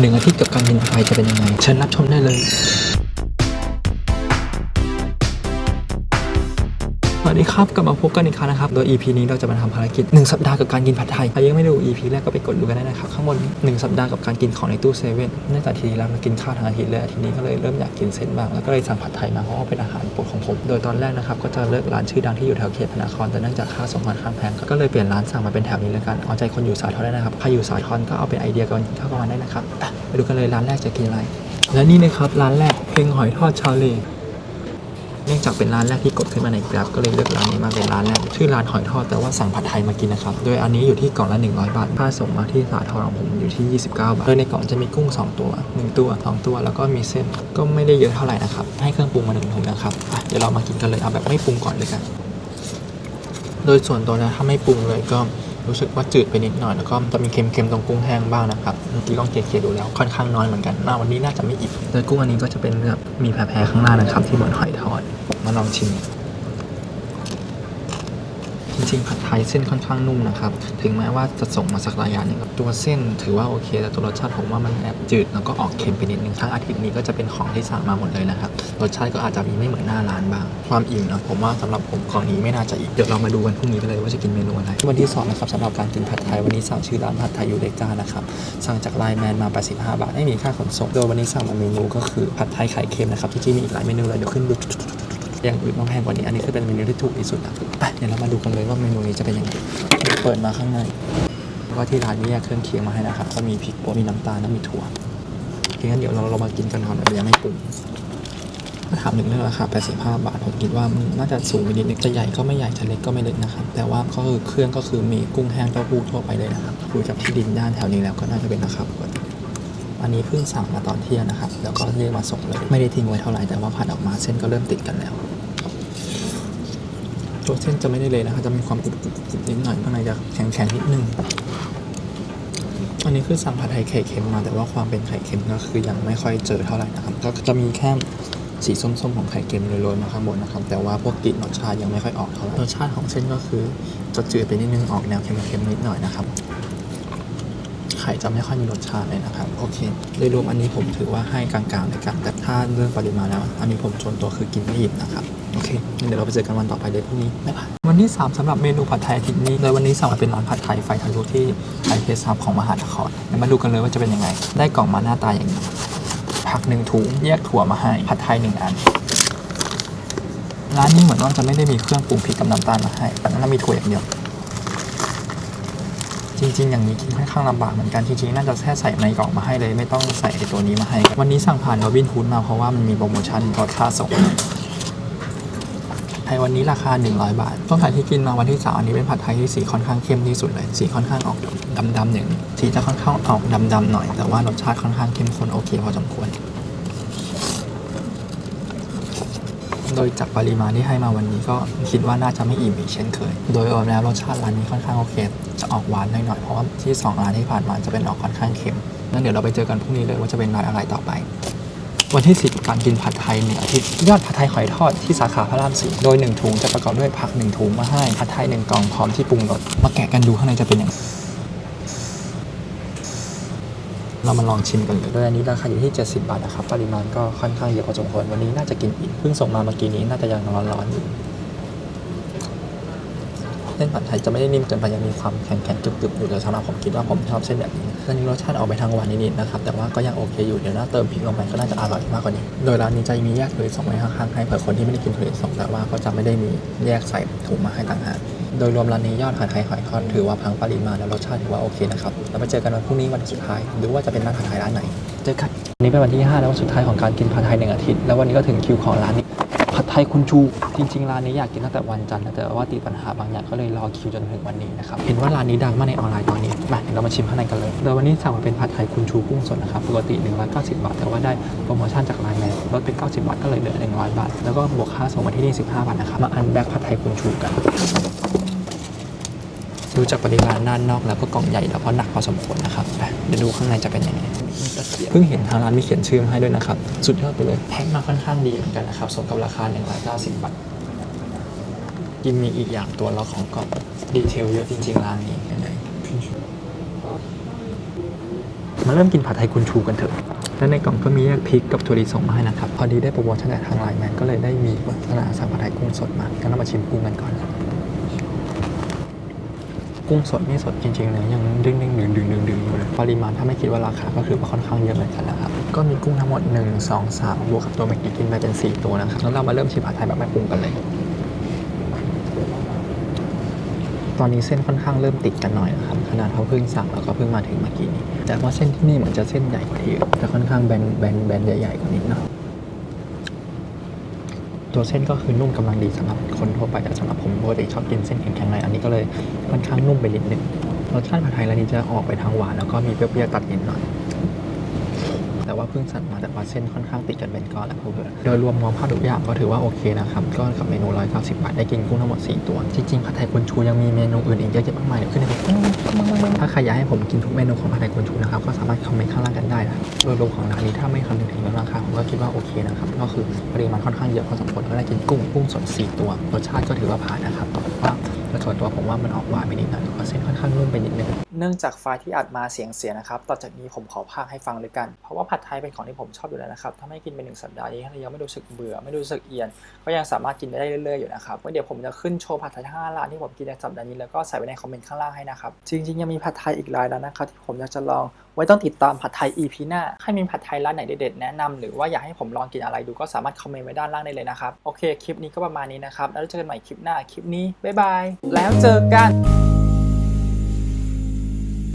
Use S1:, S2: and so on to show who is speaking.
S1: หนึ่งอาทิตย์กับการบินไทยจะเป็นยังไงเชิญรับชมได้เลย ดีครับกลับมาพบกันอีกครั้งนะครับ โดย EP นี้เราจะมาทำภารกิจ 1 สัปดาห์กับการกินผัดไทย ใครยังไม่ดู EP แรกก็ไปกดดูกันได้นะครับ ข้างบน 1 สัปดาห์กับการกินของในตู้เซเว่นเนื่องจากทีนี้เรามากินข้าวทั้งอาทิตย์เลยทีนี้ก็เลยเริ่มอยากกินเส้นบ้างแล้วก็เลยสั่งผัดไทยมาเพราะว่าเป็นอาหารโปรดของผม โดยตอนแรกนะครับก็จะเลิกร้านชื่อดังที่อยู่แถวเขตพระนครแต่เนื่องจากค่าส่งค่อนข้างแพงก็เลยเปลี่ยนร้านสั่งมาเป็นแถวนี้แล้วกันเอาใจคนอยู่สาทรได้นะครับใครอยู่สาทรก็เอาเป็นไอเดียกันเข้ามาได้นะครับไปไปดูกันเลยร้านแรกจะกินอะไรและนี่นะครับร้านแรกเพลงหอยทอดชาเล เนื่องจากเป็นร้านแรกที่กดขึ้นมาใน Grab ก็เลยเลือกร้านนี้มาเป็นร้านแรกชื่อร้านหอยทอดแต่ว่าสั่งผัดไทยมากินนะครับโดยอันนี้อยู่ที่กล่องละ 100 บาทค่าส่งมาที่สาทรของผมอยู่ที่ 29 บาทโดยในกล่องจะมีกุ้ง 2 ตัว 1 ตัว 2 ตัว แล้วก็มีเส้นก็ไม่ได้เยอะเท่าไหร่นะครับให้เครื่องปรุงมาหนึ่งถุงนะครับเดี๋ยวเรามากินกันเลยเอาแบบไม่ปรุงก่อนเลยกันโดยส่วนตัวนะถ้าไม่ปรุงเลยก็ รู้สึกว่าจืดไปนิดหน่อยแล้วก็จะมีเค็มๆตรงกุ้งแห้งบ้างนะครับเมื่อกี้ลองเคียๆดูแล้วค่อนข้างน้อยเหมือนกันน่าวันนี้น่าจะไม่อิ่มโดยกุ้งอันนี้ก็จะเป็นแบบมีแผลๆข้างล่างนะครับ ที่เหมือนหอยทอดมาลองชิม จริงๆผัดไทยเส้นค่อนข้างนุ่มนะครับ ถึงแม้ว่าจะส่งมาสักระยะหนึงตัวเส้นถือว่าโอเค แต่ตัวรสชาติผมว่ามันแอบจืดแล้วก็ออกเค็มไปนิดนึงทั้งอาทิตย์นี้ก็จะเป็นของที่สั่งมาหมดเลยนะครับ รสชาติก็อาจจะมีไม่เหมือนหน้าร้านบ้าง ความอิ่มนะผมว่าสำหรับผมของนี้ไม่น่าจะอิ่มเดี๋ยวเรามาดูกันพรุ่งนี้กันเลยว่าจะกินเมนูอะไรวันที่สองนะครับสำหรับการกินผัดไทยวันนี้สั่งชื่อร้านผัดไทยยูเดก้านะครับสั่งจากไลน์แมนมา 85 บาทไม่มีค่าขนส่งโดยวันนี้สั่งมาเมนูก็คือผัดไทยไข่เค็มนะครับจริงมีอีกหลายเมนูเลยเดี๋ยวขึ้นดู อย่างอื่นต้องแพงกว่านี้ อันนี้คือเป็นเมนูที่ถูกที่สุดนะไปเดี๋ยวเรามาดูกันเลยว่าเมนูนี้จะเป็นยังไงเปิดมาข้างในก็ที่ร้านนี้เครื่องเคียงมาให้นะครับก็มีพริกป่นมีน้ำตาลและมีถั่วโอเคงั้นเดี๋ยวเราเรามากินกันก่อนแบบยังไม่ปรุงถ้าถามถึงเรื่องราคา 85 บาท ผมคิดว่ามันน่าจะสูงไปนิดนึงจะใหญ่ก็ไม่ใหญ่ จะเล็กก็ไม่เล็กนะครับ แต่ว่าก็คือเครื่องก็คือมีกุ้งแห้งเต้าหู้ทั่วไปเลยนะครับคุยจากที่ดินย่านแถวนี้แล้วก็น่าจะเป็นราคาปกติอันนี้เพิ่งสั่งมาตอนเที่ยงนะครับ แล้วก็เรียกมาส่งเลย ไม่ได้ทิ้งไว้เท่าไหร่ แต่ว่าผ่านออกมาเส้นก็เริ่มติดกันแล้ว ตัวเส้นจะไม่ได้เลยนะครับจะมีความกรุบกรุบกรุบนิดหน่อยข้างในจะแข็งแข็งๆนิดนึงอันนี้คือสั่งผัดไทยไข่เค็มมาแต่ว่าความเป็นไข่เค็มก็คือยังไม่ค่อยเจอเท่าไหร่นะครับก็จะมีแค่สีส้มๆของไข่เค็มโรยๆมาข้างบนนะครับ แต่ว่าพวกกลิ่นรสชาติยังไม่ค่อยออกเท่าไหร่รสชาติของเส้นก็คือจะจืดไปนิดนึงออกแนวเค็มๆนิดหน่อยนะครับ ข่จะไม่ค่อยมีรสชาติเลยนะครับ โอเคโดยรวมอันนี้ผมถือว่าให้กลางๆเลยกันแต่ถ้าเรื่องปริมาณแล้ว อันนี้ผมชนตัวคือกินไม่อิ่มนะครับ โอเคงั้นเดี๋ยวเราไปเจอกันวันต่อไปเลยพรุ่งนี้บ๊ายบายวันที่ 3สำหรับเมนูผัดไทยอาทิตย์นี้ โดยวันนี้สั่งมาเป็นร้านผัดไทยไฟทะลุที่ไทยเทสซับของมหานครเดี๋ยวมาดูกันเลยว่าจะเป็นยังไง ได้กล่องมาหน้าตาอย่างนี้ผักหนึ่งถุงแยกถั่วมาให้ผัดไทยหนึ่งอันร้านนี้เหมือนว่าจะไม่ได้มีเครื่องปรุงพริกกับน้ำตาลมาให้แต่นั้นมีถั่วอย่างเดียว ริงๆ อย่างนี้กินค่อนข้างลำบากเหมือนกันจริงๆ น่าจะแค่ใส่ในกล่องมาให้เลย ไม่ต้องใส่ตัวนี้มาให้ วันนี้สั่งผ่านโรบินฮูดมาเพราะว่ามันมีโปรโมชั่นลดค่าส่งไทยวันนี้ราคา 100 บาท ต้นไผ่ที่กินมาวันที่สามอันนี้เป็นผัดไทยที่สีค่อนข้างเข้มที่สุดเลย สีค่อนข้างออกดำๆอย่างสีจะค่อนข้างออกดำๆหน่อย แต่ว่ารสชาติค่อนข้างเข้มข้นโอเคพอสมควร โดยจากปริมาณที่ให้มาวันนี้ก็คิดว่าน่าจะไม่อิ่มอีกเช่นเคย โดยรวมแล้วรสชาติร้านนี้ค่อนข้างโอเค จะออกหวานหน่อยๆ เพราะว่าที่สองร้านที่ผ่านมาจะเป็นออกค่อนข้างเค็ม งั้นเดี๋ยวเราไปเจอกันพรุ่งนี้เลยว่าจะเป็นร้านอะไรต่อไป วันที่ 10 การกินผัดไทยหนึ่งอาทิตย์ยอดผัดไทยหอยทอดที่สาขาพระรามสี่โดย 1 ถุงจะประกอบด้วยผัก 1 ถุงมาให้ผัดไทย 1 กล่องพร้อมที่ปรุงรส มาแกะกันดูข้างในจะเป็นอย่างไร เรามาลองชิมกันเลยโดยอันนี้ราคาอยู่ที่ 70 บาทนะครับ ปริมาณก็ค่อนข้างเยอะพอสมควร วันนี้น่าจะกินอิ่มเพิ่งส่งมาเมื่อกี้นี้น่าจะยังร้อนๆอยู่เส้นผัดไทยจะไม่ได้นิ่มเกินไปยังมีความแข็งๆกรึบๆอยู่แต่สำหรับผมคิดว่าผมชอบเส้นแบบนี้ร้นนี้รสชาติออกไปทางหวานนิดๆนะครับแต่ว่าก็ยังโอเคอยู่เดี๋ยวน่าเติมพริกลงไปก็น่าจะอร่อยมากกว่านี้ โดยร้านนี้จะมีแยกถั่วลิสงไว้ข้างๆให้เผื่อคนที่ไม่ได้กินถั่วลิสงแต่ว่าก็จะไม่ได้มีแยกใส่ถุงมาให้ต่างหาก โดยรวมร้านนี้ยอดขายไทยหอยทอดถือว่าพังปริมาณและรสชาติถือว่าโอเคนะครับแล้วไปเจอกันวันพรุ่งนี้วันสุดท้ายหรือว่าจะเป็นร้านผัดไทยร้านไหน เจอกันวันนี้เป็นวันที่ห้าและวันสุดท้ายของการกินผัดไทยหนึ่งอาทิตย์ แล้ววันนี้ก็ถึงคิวของร้านนี้ ผัดไทยคุณชู จริงๆ ร้านนี้อยากกินตั้งแต่วันจันทร์แต่ว่าติดปัญหาบางอย่างก็เลยรอคิวจนถึงวันนี้นะครับ เห็นว่าร้านนี้ดังมากในออนไลน์ตอนนี้มาเดี๋ยวเรามาชิมข้างในกันเลยโดยวันนี้สั่งมาเป็นผัดไทยคุณชูกุ้งสดนะครับ ปกติ190 บาท แต่ว่าได้โปรโมชั่นจากไลน์แมนลดเป็น 90 บาทก็เลยเหลือ 100 บาท แล้วก็บวกค่าส่งมาที่นี่ 15 บาทนะครับ มาอันแบ็คผัดไทยคุณชูกัน ดูจากปริมาณด้านนอกแล้วก็กล่องใหญ่แล้วเพราะหนักพอสมควรนะครับไปเดี๋ยวดูข้างในจะเป็นยังไงเพิ่งเห็นทางร้านมีเขียนชื่อมาให้ด้วยนะครับ สุดยอดไปเลยแพ็คมาค่อนข้างดีเหมือนกันนะครับสมกับราคา 190 บาทกินมีอีกอย่างตัวเราของกล่องดีเทลเยอะจริงๆร้านนี้เห็นไหมมาเริ่มกินผัดไทยคุณชูกันเถอะ และในกล่องก็มีแยกพริกกับถั่วลิสงมาให้นะครับ พอดีได้โปรโมชั่นจากทางไลน์แมนก็เลยได้มีวัฒนาสั่งผัดไทยกุ้งสดมางั้นเรามาชิมกุ้งกันก่อน กุ้งสดนี่สดจริงๆเลยยังดึงดึงดึงดึงดึงดึงอยู่เลยปริมาณถ้าไม่คิดว่าราคาก็คือว่าค่อนข้างเยอะเหมือนกันนะครับก็มีกุ้งทั้งหมด 1 2 3บวกกับตัวเมื่อกี้กินไปเป็น 4 ตัวนะครับแล้วเรามาเริ่มชิมผัดไทยแบบไม่ปรุงกันเลยตอนนี้เส้นค่อนข้างเริ่มติดกันหน่อยนะครับขนาดเขาเพิ่งสั่งแล้วก็เพิ่งมาถึงเมื่อกี้นี้แต่ว่าเส้นที่นี่เหมือนจะเส้นใหญ่กว่าที่อื่นจะค่อนข้างแบนแบนแบนใหญ่ๆกว่านิดหน่อย ตัวเส้นก็คือนุ่มกำลังดีสำหรับคนทั่วไปแต่สำหรับผมปกติชอบกินเส้นแข็งๆหน่อยอันนี้ก็เลยค่อนข้างนุ่มไปนิดนึงรสชาติผัดไทยร้านนี้จะออกไปทางหวานแล้วก็มีเปรี้ยวๆตัดนิดหน่อย แต่ว่าเพิ่งสั่งมาแต่ว่าเส้นค่อนข้างติดกันเป็นก้อนแล้วเพื่อโดยรวมมองภาพทุกอย่างก็ถือว่าโอเคนะครับก็กับเมนู 190 บาทได้กินกุ้งทั้งหมด 4 ตัว จริงๆผัดไทยคุณชูยังมีเมนูอื่นอีกเยอะแยะมากมายเดี๋ยวขึ้นในถ้าใครอยากให้ผมกินทุกเมนูของผัดไทยคุณชูนะครับก็สามารถคอมเมนต์ข้างล่างกันได้นะโดยรวมของร้านนี้ถ้าไม่คำนึงถึงเรื่องราคาผมก็คิดว่าโอเคนะครับก็คือปริมาณค่อนข้างเยอะพอสมควรก็ได้กินกุ้งกุ้งสด 4 ตัวรสชาติก็ถือว่าผ่านนะครับแต่ว่าส่วนตัวผมว่ามันออกหวานไปนิดหน่อยเพราะเส้นค่อนข้างนุ่มไปนิดนึง เนื่องจากไฟล์ที่อัดมาเสียงเสียนะครับ ต่อจากนี้ผมขอพากให้ฟังเลยกัน เพราะว่าผัดไทยเป็นของที่ผมชอบอยู่แล้วนะครับ ถ้าไม่กินเป็นหนึ่งสัปดาห์นี้ถ้ายังไม่รู้สึกเบื่อ ไม่รู้สึกเอียน ก็ยังสามารถกินได้เรื่อยๆอยู่นะครับเดี๋ยวผมจะขึ้นโชว์ผัดไทยทั้งห้าร้านที่ผมกินในสัปดาห์นี้แล้วก็ใส่ไว้ในคอมเมนต์ข้างล่างให้นะครับ จริงๆยังมีผัดไทยอีกหลายร้านนะครับที่ผมอยากจะลอง ไว้ต้องติดตามผัดไทย EP หน้าให้มีผัดไทยร้านไหนเด็ดๆแนะนำหรือว่าอยากให้ผมลองกินอะไรดูก็สามารถคอมเมนต์ไว้ด้านล่างได้เลยนะครับ โอเค คลิปนี้ก็ประมาณนี้นะครับ แล้วเจอกันใหม่คลิปหน้า คลิปนี้ บ๊ายบาย แล้วเจอกัน